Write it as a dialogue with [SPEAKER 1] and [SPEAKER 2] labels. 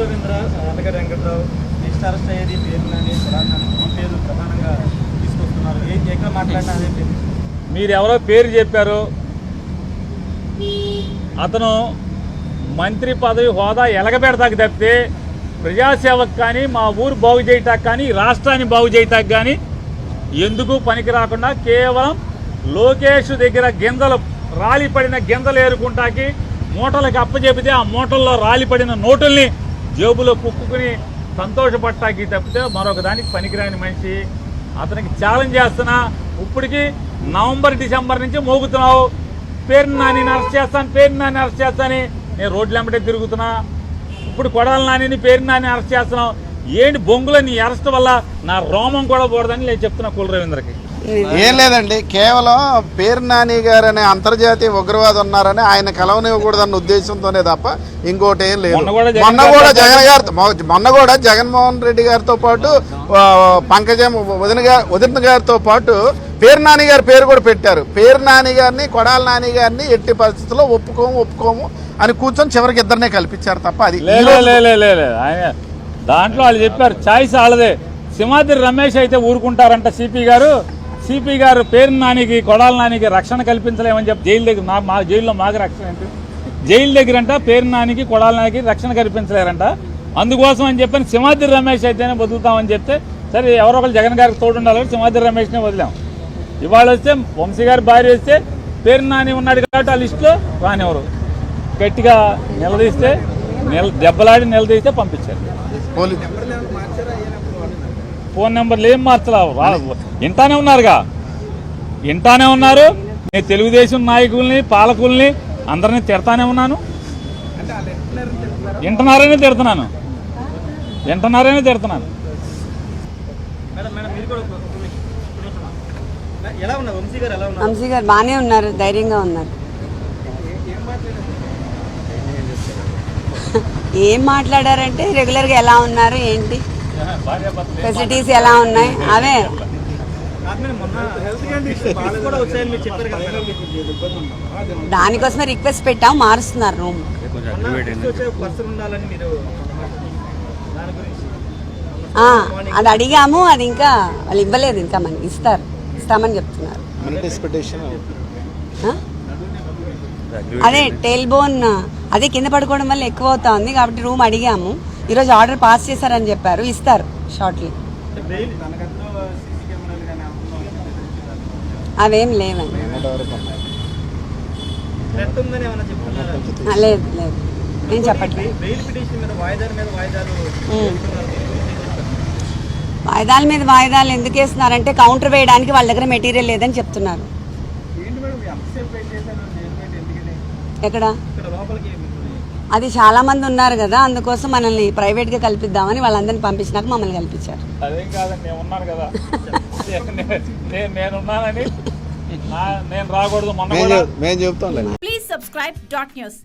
[SPEAKER 1] రవీంద్ర అన్నగారి Venkatrao next arrest అయ్యేది పేరునని పేరు ప్రధానంగా తీసుకొస్తున్నారు. ఏం ఎక్కడ మాట్లాడినా అదే
[SPEAKER 2] మీరు ఎవరో పేరు చెప్పారు. అతను మంత్రి పదవి హోదా ఎలగబెడతాకు తప్పితే ప్రజాసేవకు కానీ మా ఊరు బాగు చేయటానికి కానీ రాష్ట్రాన్ని బాగు చేయటానికి కానీ ఎందుకు పనికి రాకుండా కేవలం లోకేష్ దగ్గర గింజలు రాలిపడిన గింజలు ఏరుకుంటాకి మూటలకు అప్పచెపితే ఆ మూటల్లో రాలిపడిన నోటుల్ని జేబులో కుక్కుని సంతోషపడటానికి తప్పితే మరొక దానికి పనికిరాని మనిషి. అతనికి ఛాలెంజ్ చేస్తున్నా. ఇప్పటికి నవంబర్ డిసెంబర్ నుంచి మోగుతున్నావు. పేరుని నాని అరెస్ట్ చేస్తాను పేరు నాని అరెస్ట్ చేస్తాను నేను రోడ్లు వెంబడే తిరుగుతున్నా. ఇప్పుడు కొడాలి నానిని పేరు నాని అరెస్ట్ చేస్తున్నావు. ఏంటి బొంగులో నీ అరెస్ట్ వల్ల నా రోమం కూడా పోడదని నేను చెప్తున్నా కుల రవీంద్రకి.
[SPEAKER 3] ఏం లేదండి కేవలం పేరు నాని గారు అనే అంతర్జాతీయ ఉగ్రవాది ఉన్నారని ఆయన కలవనివ్వకూడదన్న ఉద్దేశంతోనే తప్ప ఇంకోటి ఏం లేదు.
[SPEAKER 2] మొన్న కూడా జగన్
[SPEAKER 3] గారితో మొన్న కూడా జగన్మోహన్ రెడ్డి గారితో పాటు పంకజం వదిన గారి వదిన గారితో పాటు పేరు నాని గారి పేరు కూడా పెట్టారు. పేరు నాని గారిని కొడాల నాని గారిని ఎట్టి పరిస్థితుల్లో ఒప్పుకోము ఒప్పుకోము అని కూర్చొని చివరికి ఇద్దరినే కల్పించారు తప్ప అది
[SPEAKER 2] దాంట్లో వాళ్ళు చెప్పారు చాయిస్ వాళ్ళదే. సింహాద్రి రమేష్ అయితే ఊరుకుంటారంట సిపి గారు. సిపి గారు పేరు నానికి కొడాల నానికి రక్షణ కల్పించలేమని చెప్పి జైలు దగ్గర మా జైల్లో మాకు రక్షణ ఏంటి? జైలు దగ్గర అంట పేరు నానికి కొడాల నానికి రక్షణ కల్పించలేరంట. అందుకోసం అని చెప్పని సింహాద్రి రమేష్ అయితేనే బతుకుతామని చెప్తే సరే ఎవరో ఒకరు జగన్ గారికి తోడు ఉండాలని సింహాద్రి రమేష్నే వదిలాం. ఇవాళ వస్తే వంశీ గారి భార్య వస్తే పేరు నాని ఉన్నాడు కాబట్టి ఆ లిస్టులో రానివ్వరు. గట్టిగా నిలదీస్తే నిల దెబ్బలాడి నిలదీస్తే పంపించారు. ఫోన్ నెంబర్లు ఏం మార్చలేవు రా ఇంటానే ఉన్నారుగా. ఇంటానే ఉన్నారు. నేను తెలుగుదేశం నాయకుల్ని పాలకుల్ని అందరినీ తిడతానే ఉన్నాను. వింటున్నారనే తిడుతున్నాను. వింటున్నారనే తిడుతున్నాను.
[SPEAKER 1] వంశీ గారు
[SPEAKER 4] బాగానే ఉన్నారు? ధైర్యంగా ఉన్నారు. ఏం మాట్లాడారంటే రెగ్యులర్గా ఎలా ఉన్నారు ఏంటి? ఫెసిలిటీస్ ఎలా ఉన్నాయి? అవే. దానికోసమే రిక్వెస్ట్ పెట్టాం మారుస్తున్నారు రూమ్. అది అడిగాము అది ఇంకా వాళ్ళు ఇవ్వలేదు ఇంకా మనకి ఇస్తారు ఇస్తామని చెప్తున్నారు? అదే టెయిల్ బోన్ అదే కింద పడుకోవడం వల్ల ఎక్కువ అవుతా ఉంది కాబట్టి రూమ్ అడిగాము. ఈరోజు ఆర్డర్ పాస్ చేశారని చెప్పారు ఇస్తారు షార్ట్లీ. అవేం లేవండి. లేదు లేదు. నేను చెప్పట్లేదు
[SPEAKER 1] వాయిదాల మీద వాయిదాలు
[SPEAKER 4] ఎందుకు వేస్తున్నారంటే కౌంటర్ వేయడానికి వాళ్ళ దగ్గర మెటీరియల్ లేదని చెప్తున్నారు. ఎక్కడ? అది చాలా మంది ఉన్నారు కదా అందుకోసం మనల్ని ప్రైవేట్గా కల్పిద్దామని వాళ్ళందరినీ పంపించినాక మమ్మల్ని కల్పించారు.
[SPEAKER 2] అదేం కాదండి నేను ఉన్నాను కదా. నేను నేనున్నానని నా- నేను రాకూడదు మొన్న
[SPEAKER 3] మేము
[SPEAKER 2] కూడా
[SPEAKER 3] చెప్- మేము చెప్తాం
[SPEAKER 5] Please subscribe dot news.